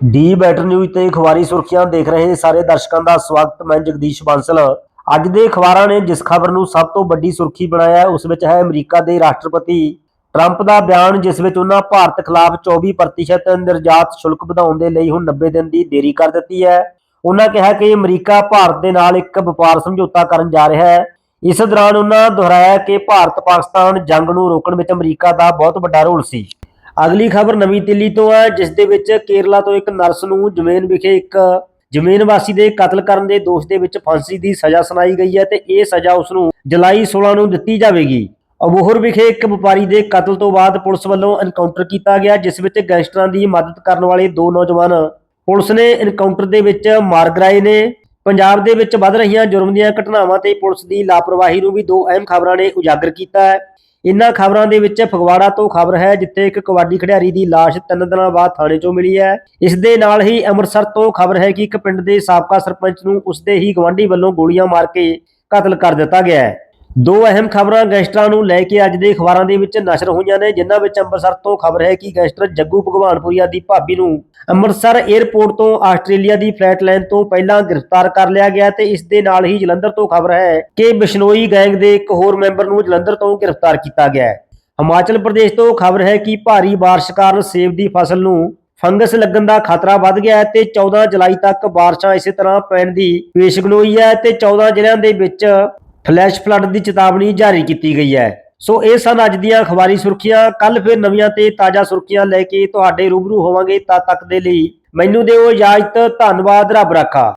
D better news ਤੇ ਅਖਬਾਰੀ ਸੁਰਖੀਆਂ ਦੇਖ ਰਹੇ ਸਾਰੇ ਦਰਸ਼ਕਾਂ ਦਾ ਸਵਾਗਤ, ਮੈਂ ਜਗਦੀਸ਼ ਬਾਂਸਲ। ਅੱਜ ਦੇ ਅਖਬਾਰਾਂ ਨੇ ਜਿਸ ਖਬਰ ਨੂੰ ਸਭ ਤੋਂ ਵੱਡੀ ਸੁਰਖੀ ਬਣਾਇਆ ਉਸ ਵਿੱਚ ਹੈ ਅਮਰੀਕਾ ਦੇ ਰਾਸ਼ਟਰਪਤੀ ਟਰੰਪ ਦਾ ਬਿਆਨ, ਜਿਸ ਵਿੱਚ ਉਹਨਾਂ ਭਾਰਤ ਖਿਲਾਫ 24% ਨਿਰਯਾਤ ਸ਼ੁਲਕ ਵਧਾਉਣ ਦੇ ਲਈ ਹੁਣ 90 ਦਿਨ ਦੀ ਦੇਰੀ ਕਰ ਦਿੱਤੀ ਹੈ। ਉਹਨਾਂ ਕਿਹਾ ਕਿ ਅਮਰੀਕਾ ਭਾਰਤ ਦੇ ਨਾਲ ਇੱਕ ਵਪਾਰ ਸਮਝੌਤਾ ਕਰਨ ਜਾ ਰਿਹਾ ਹੈ। ਇਸ ਦੌਰਾਨ ਉਹਨਾਂ ਦੁਹਰਾਇਆ ਕਿ ਭਾਰਤ ਪਾਕਿਸਤਾਨ ਜੰਗ ਨੂੰ ਰੋਕਣ ਵਿੱਚ ਅਮਰੀਕਾ ਦਾ ਬਹੁਤ ਵੱਡਾ ਰੋਲ ਸੀ। ਅਗਲੀ ਖਬਰ ਨਵੀਂ ਦਿੱਲੀ ਤੋਂ ਹੈ, ਜਿਸ ਦੇ ਵਿੱਚ ਕੇਰਲਾ ਤੋਂ ਇੱਕ ਨਰਸ ਨੂੰ ਜ਼ਮੀਨ ਵਿਖੇ ਇੱਕ ਜ਼ਮੀਨ ਵਾਸੀ ਦੇ ਕਤਲ ਕਰਨ ਦੇ ਦੋਸ਼ ਦੇ ਵਿੱਚ ਫਾਂਸੀ ਦੀ ਸਜ਼ਾ ਸੁਣਾਈ ਗਈ ਹੈ ਤੇ ਇਹ ਸਜ਼ਾ ਉਸ ਨੂੰ ਜੁਲਾਈ 16 ਨੂੰ ਦਿੱਤੀ ਜਾਵੇਗੀ। ਅਬੋਹਰ ਵਿਖੇ ਇੱਕ ਵਪਾਰੀ ਦੇ ਕਤਲ ਤੋਂ ਬਾਅਦ ਪੁਲਿਸ ਵੱਲੋਂ ਐਨਕਾਊਂਟਰ ਕੀਤਾ ਗਿਆ, ਜਿਸ ਵਿੱਚ ਗੈਂਗਸਟਰਾਂ ਦੀ ਮਦਦ ਕਰਨ ਵਾਲੇ ਦੋ ਨੌਜਵਾਨ ਪੁਲਿਸ ਨੇ ਐਨਕਾਊਂਟਰ ਦੇ ਵਿੱਚ ਮਾਰ ਗਰਾਏ ਨੇ। ਪੰਜਾਬ ਦੇ ਵਿੱਚ ਵੱਧ ਰਹੀਆਂ ਜੁਰਮ ਦੀਆਂ ਘਟਨਾਵਾਂ ਤੇ ਪੁਲਿਸ ਦੀ ਲਾਪਰਵਾਹੀ ਨੂੰ ਵੀ ਦੋ ਅਹਿਮ ਖਬਰਾਂ ਨੇ ਉਜਾਗਰ ਕੀਤਾ ਹੈ। ਇਨ੍ਹਾਂ ਖਬਰਾਂ ਦੇ ਵਿੱਚ ਫਗਵਾੜਾ ਤੋਂ ਖਬਰ ਹੈ, ਜਿੱਥੇ ਇੱਕ ਕਬੱਡੀ ਖਿਡਾਰੀ ਦੀ ਲਾਸ਼ ਤਿੰਨ ਦਿਨਾਂ ਬਾਅਦ ਥਾਣੇ 'ਚੋਂ ਮਿਲੀ ਹੈ। ਇਸ ਦੇ ਨਾਲ ਹੀ ਅੰਮ੍ਰਿਤਸਰ ਤੋਂ ਖਬਰ ਹੈ ਕਿ ਇੱਕ ਪਿੰਡ ਦੇ ਸਾਬਕਾ ਸਰਪੰਚ ਨੂੰ ਉਸਦੇ ਹੀ ਗਵਾਂਢੀ ਵੱਲੋਂ ਗੋਲੀਆਂ ਮਾਰ ਕੇ ਕਤਲ ਕਰ ਦਿੱਤਾ ਗਿਆ ਹੈ। ਦੋ ਅਹਿਮ ਖਬਰਾਂ ਗੈਂਗਸਟਰਾਂ ਨੂੰ ਲੈ ਕੇ ਅੱਜ ਦੇ ਅਖਬਾਰਾਂ ਦੇ ਵਿੱਚ ਨਸ਼ਰ ਹੋਈਆਂ ਨੇ, ਜਿਨ੍ਹਾਂ ਵਿੱਚ ਅੰਮ੍ਰਿਤਸਰ ਤੋਂ ਖਬਰ ਹੈ ਕਿ ਗੈਂਗਸਟਰ ਜੱਗੂ ਭਗਵਾਨਪੁਰੀਆ ਦੀ ਭਾਬੀ ਨੂੰ ਅੰਮ੍ਰਿਤਸਰ 에ਅਰਪੋਰਟ ਤੋਂ ਆਸਟ੍ਰੇਲੀਆ ਦੀ ਫਲਾਈਟ ਲੈਣ ਤੋਂ ਪਹਿਲਾਂ ਗ੍ਰਿਫਤਾਰ ਕਰ ਲਿਆ ਗਿਆ ਤੇ ਇਸ ਦੇ ਨਾਲ ਹੀ ਜਲੰਧਰ ਤੋਂ ਖਬਰ ਹੈ ਕਿ ਬਿਸ਼ਨੋਈ ਗੈਂਗ ਦੇ ਇੱਕ ਹੋਰ ਮੈਂਬਰ ਨੂੰ ਜਲੰਧਰ ਤੋਂ ਗ੍ਰਿਫਤਾਰ ਕੀਤਾ ਗਿਆ ਹੈ। ਹਿਮਾਚਲ ਪ੍ਰਦੇਸ਼ ਤੋਂ ਖਬਰ ਹੈ ਕਿ ਭਾਰੀ ਬਾਰਿਸ਼ ਕਾਰਨ ਸੇਬ ਦੀ ਫਸਲ ਨੂੰ ਫੰਗਸ ਲੱਗਣ ਦਾ ਖਤਰਾ ਵੱਧ ਗਿਆ ਹੈ ਤੇ 14 ਜੁਲਾਈ ਤੱਕ ਬਾਰਿਸ਼ਾਂ ਇਸੇ ਤਰ੍ਹਾਂ ਪੈਣ ਦੀ ਪੇਸ਼ਗੋਈ ਹੈ ਤੇ 14 ਜ਼ਿਲ੍ਹਿਆਂ ਦੇ ਵਿੱਚ ਫਲੈਸ਼ ਫਲੱਡ ਦੀ ਚੇਤਾਵਨੀ ਜਾਰੀ ਕੀਤੀ ਗਈ ਹੈ। ਸੋ ਇਹ ਸਨ ਅੱਜ ਦੀਆਂ ਅਖਬਾਰੀ ਸੁਰਖੀਆਂ। ਕੱਲ ਫਿਰ ਨਵੀਆਂ ਤੇ ਤਾਜ਼ਾ ਸੁਰਖੀਆਂ ਲੈ ਕੇ ਤੁਹਾਡੇ ਰੂਬਰੂ ਹੋਵਾਂਗੇ ਤਦ ਤੱਕ ਦੇ ਲਈ। ਮੈਨੂੰ ਦਿਓ ਇਜਾਜ਼ਤ। ਧੰਨਵਾਦ। ਰੱਬ ਰਾਖਾ।